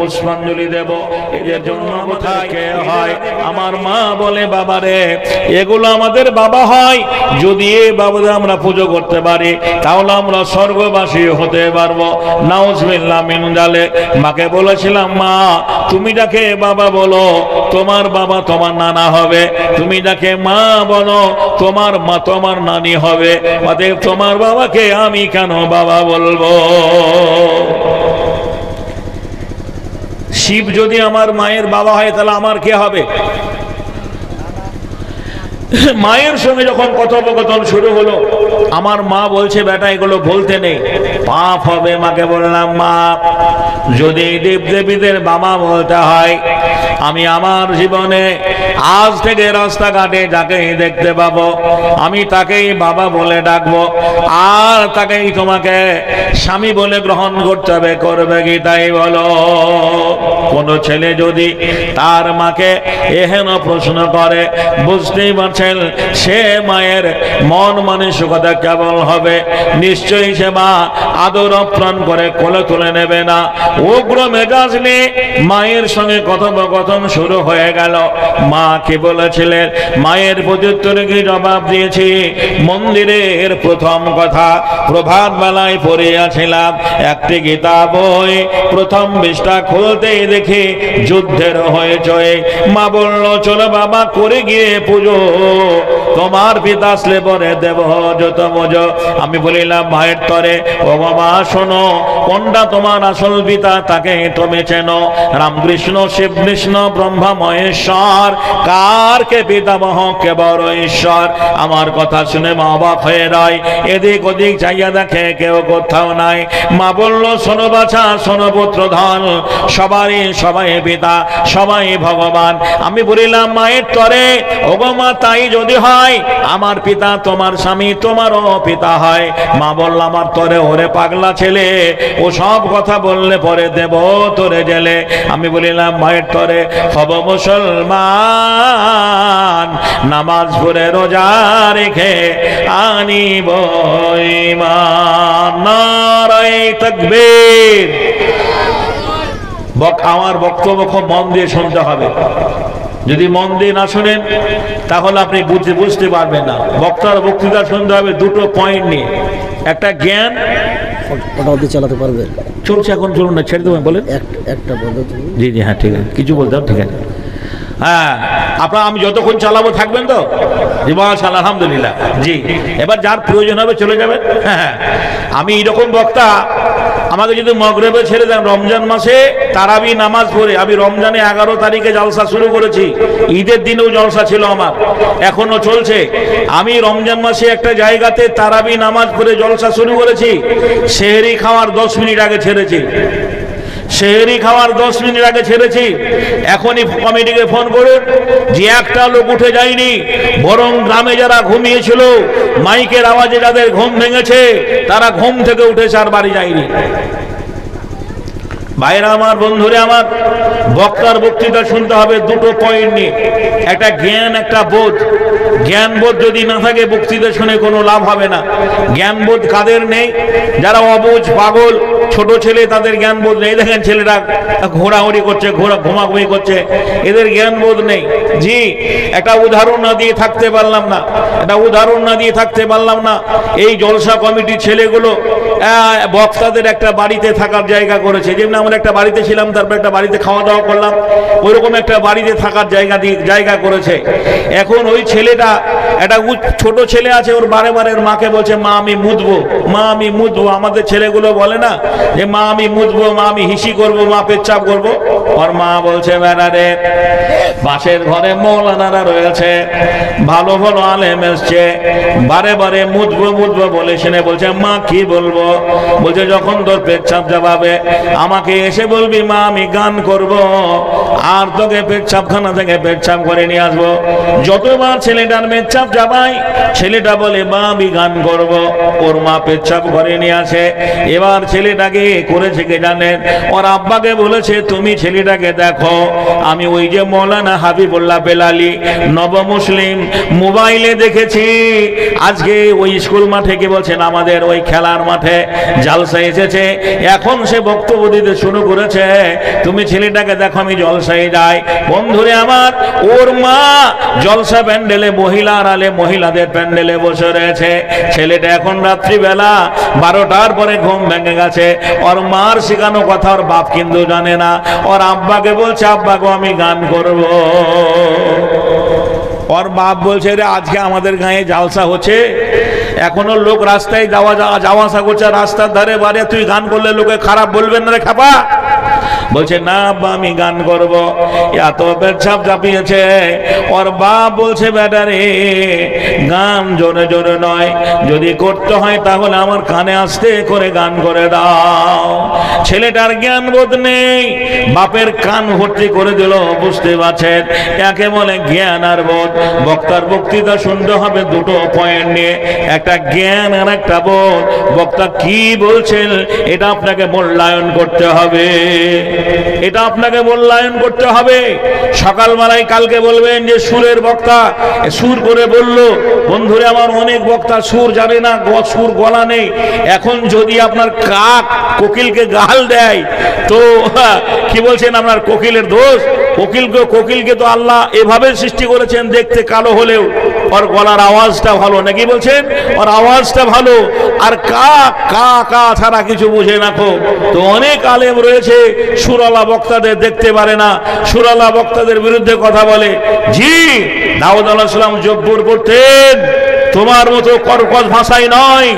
পুষ্পাঞ্জলি দেব। এদের জন্য কোথায় কে হয়? আমার মা বলে, বাবারে, এগুলো আমাদের বাবা হয়। যদি এ বাবাদের আমরা পুজো করতে পারি, তাহলে আমরা স্বর্গবাসী হতে পারব। নাউজবিল্লাহ মিন জালে মাকে বলেছিলাম, মা, তুমি যাকে বাবা বলো, তোমার বাবা তোমার নানা হবে। তুমি যাকে মা বলো, তোমার মা তোমার নানি হবে। তোমার বাবাকে আমি কেন বাবা বলব? শিব যদি আমার মায়ের বাবা হয়, তাহলে আমার কে হবে? মায়ের সঙ্গে যখন কথোপকথন শুরু হলো, আমার মা বলছে, বেটা, এগুলো বলতে নেই। পাপ হবে, মাকে বললাম, মা যদি দেব দেবীদের বাবা বলতে হয়, আমি আমার জীবনে আজ থেকে রাস্তাঘাটে যাকেই দেখতে পাবো, আমি তাকেই বাবা বলে ডাকবো, আর তাকেই তোমাকে স্বামী বলে গ্রহণ করতে হবে, করবে কি তাই বলো? কোন ছেলে যদি তার মাকে এহেন প্রশ্ন করে, বুঝতেই পারছেন, সে মায়ের মন মানসিকতা কেবল হবে, নিশ্চয়ই সে মা আদর অপ্রাণ করে কোলে তুলে নেবে না উগ্র মেজাজ নিয়ে মায়ের সঙ্গে কথোপকথন শুরু হয়ে গেল। মা কি বলেছিলেন? মায়ের প্রত্যুত্তরে কি জবাব দিয়েছি? মন্দিরের প্রথম কথা, প্রভাত বেলায় পড়িয়াছিলাম। একটি গীতা বই প্রথম বিষ্টা খুলতেই দেখি যুদ্ধের হয়েছে মা বলল, চলো বাবা, করে গিয়ে পুজো। তোমার পিতা আসলে পরে দেব যত মজ। আমি বলিলাম মায়ের তরে, ও বাবা, শোনো, কোনটা তোমার আসল পিতা, তাকে তুমি চেনো? রামকৃষ্ণ, শিব কৃষ্ণ, ব্রহ্মা, মহেশ্বর, কার কে পিতামহ কে বড় ঈশ্বর? আমার কথা শুনে মা অবাক হয়ে রয় এদিক ওদিক চাইয়া দেখে কেউ কোথাও নাই। মা বলল, শোনো বাছা, শোনো পুত্র ধন সবারই সবাই পিতা, সবাই ভগবান। আমি বলিলাম, মায়ের তরে, ওগো মা, তাই যদি হয় আমার পিতা তোমার স্বামী তোমারও পিতা হয়। মা আমার ওরে পাগলা ছেলে, ও সব কথা বললে পরে দেব তোরে জেলে। আমি বলিলাম হব মুসলমান, নামাজ পড়ে রোজা রেখে আনিব আমার বক্তব্য খুব মন দিয়ে শুনতে হবে। যদি মন দিয়ে না শোনেন তাহলে আপনি বুঝতে বুঝতে পারবেন না। বক্তার বক্তৃতা শুনতে হবে দুটো পয়েন্ট নিয়ে। একটা জ্ঞান ওটা অব্দি চালাতে পারবেন। চলছে এখন চলুন না ছেড়ে দেবেন বলেন। এক একটা জি জি হ্যাঁ ঠিক আছে। কিছু বলতে হবে ঠিক আছে। হ্যাঁ আপনার আমি যতক্ষণ চালাবো থাকবেন তো? মাশাল আলহামদুলিল্লাহ। জি, এবার যার প্রয়োজন হবে চলে যাবেন হ্যাঁ হ্যাঁ। আমি এরকম বক্তা, আমাকে যদি মগরেবে ছেড়ে দেন রমজান মাসে তারাবি নামাজ পড়ে। আমি রমজানে এগারো তারিখে জলসা শুরু করেছি। ঈদের দিনেও জলসা ছিল আমার। এখনও চলছে। আমি রমজান মাসে একটা জায়গাতে তারাবি নামাজ পড়ে জলসা শুরু করেছি। সেহেরি খাওয়ার দশ মিনিট আগে ছেড়েছি। শেহরি খাওয়ার দশ মিনিট আগে ছেড়েছি। এখনই কমিটিকে ফোন করুন। যে একটা লোক উঠে যায়নি, বরং গ্রামে যারা ঘুমিয়েছিল, মাইকের আওয়াজে যাদের ঘুম ভেঙেছে, তারা ঘুম থেকে উঠেছে আর বাড়ি যায়নি। ভাইরা আমার, বন্ধুরে আমার, বক্তার বক্তৃতা শুনতে হবে দুটো পয়েন্ট নিয়ে। একটা জ্ঞান, একটা বোধ। জ্ঞান বোধ যদি না থাকে বক্তৃতা শুনে কোনো লাভ হবে না। জ্ঞান বোধ কাদের নেই? যারা অবুঝ পাগল, ছোট ছেলে, তাদের জ্ঞান বোধ নেই দেখেন ছেলেরা ঘোরাঘুরি করছে, ঘোরা, ঘুমাঘুমি করছে। এদের জ্ঞান বোধ নেই। জি, একটা উদাহরণ না দিয়ে থাকতে পারলাম না। একটা উদাহরণ না দিয়ে থাকতে পারলাম না। এই জলসা কমিটির ছেলেগুলো বক্তাদের একটা বাড়িতে থাকার জায়গা করেছে। যেমন আমরা একটা বাড়িতে ছিলাম, তারপর একটা বাড়িতে খাওয়া দাওয়া করলাম, ওইরকম একটা বাড়িতে থাকার জায়গা জায়গা করেছে। এখন ওই ছেলেটা একটা উ- ছোট ছেলে আছে, ওর বারে বারে মাকে বলছে, মা, আমি মুদবো, মা, আমি মুদবো। আমাদের ছেলেগুলো বলে না যে, মা, আমি মুদবো, মা, আমি হিসি করব, মা, পেচ্ছাপ করব। ওর মা বলছে বেড়া রে, পাশের ঘরে মৌলানারা রয়েছে, ভালো ভালো আলেম এসছে। বারে বারে মুদবো মুদবো বলে শুনে বলছে, মা, কি বলব? বলছে, যখন তোর পেচ্ছাপ যাবাবে আমাকে এসে বলবি, মা, আমি গান করব। আর তোকে পেচ্ছাপখানা থেকে পেচ্ছাপ করে নিয়ে আসব। যতবার ছেলেটার পেচ্ছাপ যাবাই। ছেলেটা বলে, মা, আমি গান করব। ওর মা পেচ্ছাপ করে নিয়ে আসে। এবার ছেলেটাকে করেছে কে জানেন? ওর আব্বাকে বলেছে, তুমি ছেলেটাকে দেখো। আমি ওই যে মৌলানা হাবিবুল্লাহ বেলালি নব মুসলিম মোবাইলে দেখেছি। আজকে ওই স্কুল মাঠে কি বলছেন, আমাদের ওই খেলার মাঠে জালসা এসেছে। এখন সে বক্তব্য দিতে শুরু করেছে, তুমি ছেলেটাকে দেখো, আমি জলসায় যাই। বন্ধুরে আমার, ওর মা জলসা প্যান্ডেলে মহিলার আলে মহিলাদের প্যান্ডেলে বসে রয়েছে। ছেলেটা এখন রাত্রিবেলা বারোটার পরে ঘুম ভেঙে গেছে। ওর মার শেখানো কথা ওর বাপ কিন্তু জানে না। ওর আব্বাকে বলছে আব্বাকে আমি গান করব। ওর বাপ বলছে, রে, আজকে আমাদের গায়ে জালসা হচ্ছে। এখনও লোক রাস্তায় যাওয়া যাওয়া আসা করছে, রাস্তার ধারে বারে তুই গান করলে লোকে খারাপ বলবেন না রে খাপা। বলছে, না আব্বা, আমি গান করব। এত পেছাপ চাপিয়েছে। ওর বাপ বলছে বেটারে গান জোরে জোরে নয়। যদি করতে হয় তাহলে আমার কানে আসতে করে গান করে দাও। ছেলেটার জ্ঞান বোধ নেই। বাপের কান ভর্তি করে দিল, বুঝতে পারছেন? একে বলে জ্ঞান আর বোধ। বক্তার বক্তৃতা শুনতে হবে দুটো পয়েন্ট নিয়ে। একটা জ্ঞান আর একটা বোধ। বক্তা কি বলছেন, এটা আপনাকে মূল্যায়ন করতে হবে। এটা আপনাকে মূল্যায়ন করতে হবে। সকালবেলায় কালকে বলবেন যে, সুরের বক্তা। সুর করে বলল, বন্ধুরে, আমার অনেক বক্তা সুর জানে না সুর গলা নেই। এখন যদি আপনার কাক কোকিলকে গাল দেয়, তো কি বলছেন আপনার কোকিলের দোষ? কোকিলকে কোকিলকে তো আল্লাহ এভাবে সৃষ্টি করেছেন, দেখতে কালো হলেও। ওর গলার আওয়াজটা ভালো, নাকি বলছেন? ওর আওয়াজটা ভালো। আর কা কা কা ছাড়া কিছু বুঝে না খো তো অনেক আলেম রয়েছে, সুরালা বক্তাদের দেখতে পারে না। সুরালা বক্তাদের বিরুদ্ধে কথা বলে। জি, দাউদ আলাহ সালাম জব্বর করতেন। তোমার মতো কর্কশ ভাষাই নয়।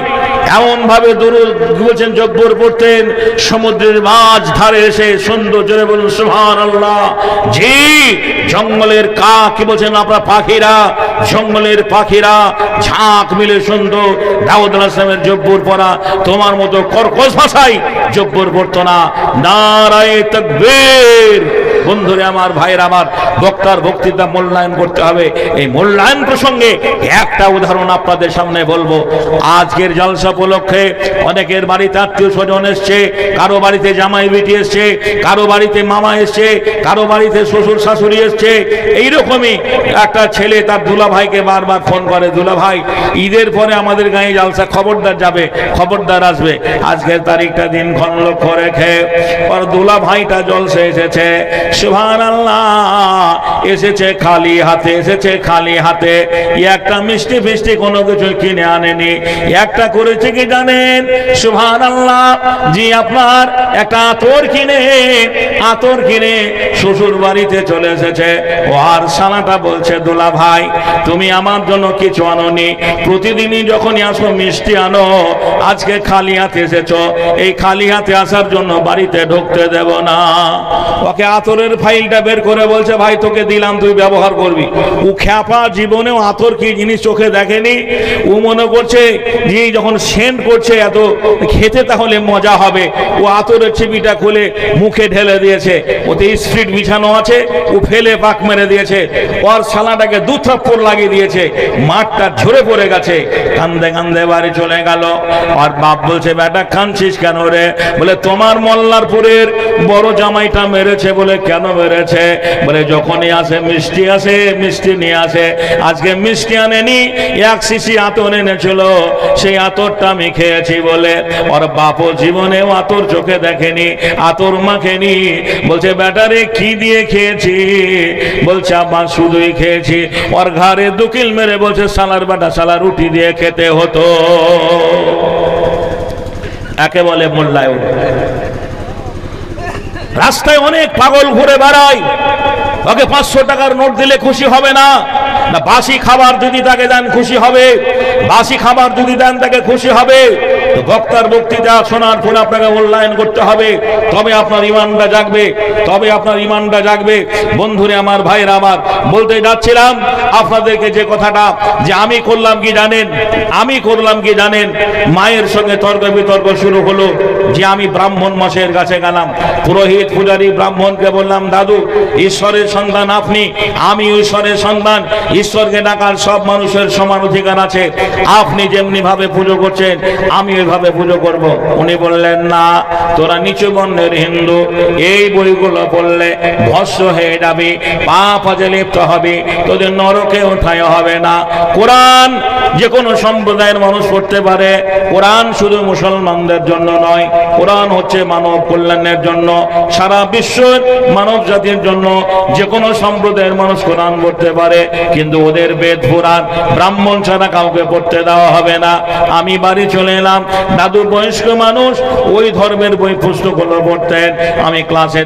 এমন ভাবে দরুদ বলছেন জব্বর পড়তেন, সমুদ্রের মাঝ ধারে এসে সুন্দর জোরে বলুন সুহান আল্লাহ জি, জঙ্গলের কা কি বলছেন আপনার পাখিরা? জঙ্গলের পাখিরা ঝাঁক মিলে সুন্দর। দাউদ আলাহামের জব্বর পড়া, তোমার মতো কর্কশ ভাষায় জব্বর পড়তো না। নারায় তকবীর। বন্ধুরে আমার, ভাইয়ের আমার, বক্তার বক্তৃতা মূল্যায়ন করতে হবে। এই মূল্যায়ন প্রসঙ্গে একটা উদাহরণ আপনাদের সামনে বলব। আজকের জলসা উপলক্ষে অনেকের বাড়িতে আত্মীয় স্বজন এসছে, কারও বাড়িতে জামাই বিটি এসছে, কারও বাড়িতে মামা এসছে, কারও বাড়িতে শ্বশুর শাশুড়ি এসছে। এইরকমই একটা ছেলে তার দুলা ভাইকে বারবার ফোন করে দুলা ভাই ঈদের পরে আমাদের গায়ে জালসা খবরদার যাবে, খবরদার আসবে। আজকের তারিখটা দিন দিনক্ষণ লক্ষ্য রেখে। দুলা ভাইটা জলসে এসেছে। এসেছে খালি হাতে, এসেছে খালি হাতে। একটা মিষ্টি ফিষ্টি কোনো কিছু কিনে আনেনি। একটা করেছে কি জানেন? সুভান আল্লাহ জি, আপনার একটা আতর কিনে আতর কিনে শ্বশুর বাড়িতে চলে এসেছে। ও, আর সানাটা বলছে, দোলা ভাই, তুমি আমার জন্য কিছু আনোনি। প্রতিদিনই যখনই আসো মিষ্টি আনো, আজকে খালি হাতে এসেছ। এই খালি হাতে আসার জন্য বাড়িতে ঢুকতে দেব না। ওকে আতরের ফাইলটা বের করে বলছে, ভাই, তোকে দিলাম, তুই ব্যবহার করবি। ও খ্যাপা জীবনেও আতর কি জিনিস চোখে দেখেনি? ও মনে করছে যে যখন সেন্ট করছে, এত খেতে তাহলে মজা হবে। ও আতরের ছিপিটা খুলে মুখে ঢেলে দিয়েছে। ওতে স্পিড বিছানো আছে, ও ফেলে পাক মেরে দিয়েছে। ওর শালাটাকে দু থাপ্পড় লাগিয়ে দিয়েছে। মাঠটা ঝরে পড়ে গেছে। কান্দে কান্দে বাড়ি চলে গেল। আর বাপ বলছে, বেটা, কাঁদছিস কেন রে? বলে, তোমার মল্লারপুরের বড় জামাইটা মেরেছে বলে কেন মেরেছে বলে, যখনই আসে, মিষ্টি আসে, মিষ্টি নিয়ে আসে। আজকে মিষ্টি আনেনি, এক শিশি আতর এনেছিল। সেই আতরটা আমি খেয়েছি বলে, ওর বাপও জীবনেও আতর চোখে দেখেনি, আতর মাখেনি। বলছে ব্যাটারে কি দিয়ে খেয়েছি? বলছে আমার শুধুই খেয়েছি। ওর ঘাড়ে দুকিল মেরে বলছে, সালার বাটা, সালা রুটি দিয়ে খেতে হতো। একে বলে মূল্যায়ন রাস্তায় অনেক পাগল ঘুরে বেড়ায়। তাকে পাঁচশো টাকার নোট দিলে খুশি হবে না। না, বাসি খাবার যদি তাকে দেন খুশি হবে। বাসি খাবার যদি দেন তাকে খুশি হবে। বক্তার বক্তৃতা শোনার পরে আপনাকে মূল্যায়ন করতে হবে। তবে আপনার ইমানটা জাগবে, তবে আপনার ইমানটা জাগবে। বন্ধুরে, আমার ভাইরা আমার বলতে যাচ্ছিলাম আপনাদেরকে যে কথাটা, যে আমি করলাম কি জানেন? আমি করলাম কি জানেন? মায়ের সঙ্গে তর্ক বিতর্ক শুরু হলো যে আমি ব্রাহ্মণ মাসের কাছে গেলাম। পুরোহিত পূজারী ব্রাহ্মণকে বললাম, দাদু, ঈশ্বরের সন্তান আপনি, আমি ঈশ্বরের সন্তান। ঈশ্বরকে ডাকার সব মানুষের সমান অধিকার আছে। আপনি যেমনি ভাবে পুজো করছেন আমি এইভাবে পুজো করব? উনি বললেন, না, তোরা নিচু বর্ণের হিন্দু। এই বইগুলো পড়লে ভস্য হয়ে যাবে, পাপ আজে লিপ্ত হবে, তোদের নরকে ওঠায় হবে না। কোরআন যে কোনো সম্প্রদায়ের মানুষ পড়তে পারে। কোরআন শুধু মুসলমানদের জন্য নয়, কোরআন হচ্ছে মানব কল্যাণের জন্য। সারা বিশ্বের মানব জাতির জন্য যে কোনো সম্প্রদায়ের মানুষ কোরআন পড়তে পারে, কিন্তু ওদের বেদ পুরাণ ব্রাহ্মণ ছাড়া কাউকে পড়তে দেওয়া হবে না। আমি বাড়ি চলে এলাম দাদু বয়স্ক মানুষ ওই ধর্মের বই পুস্তকগুলো পড়তেন। আমি ক্লাসে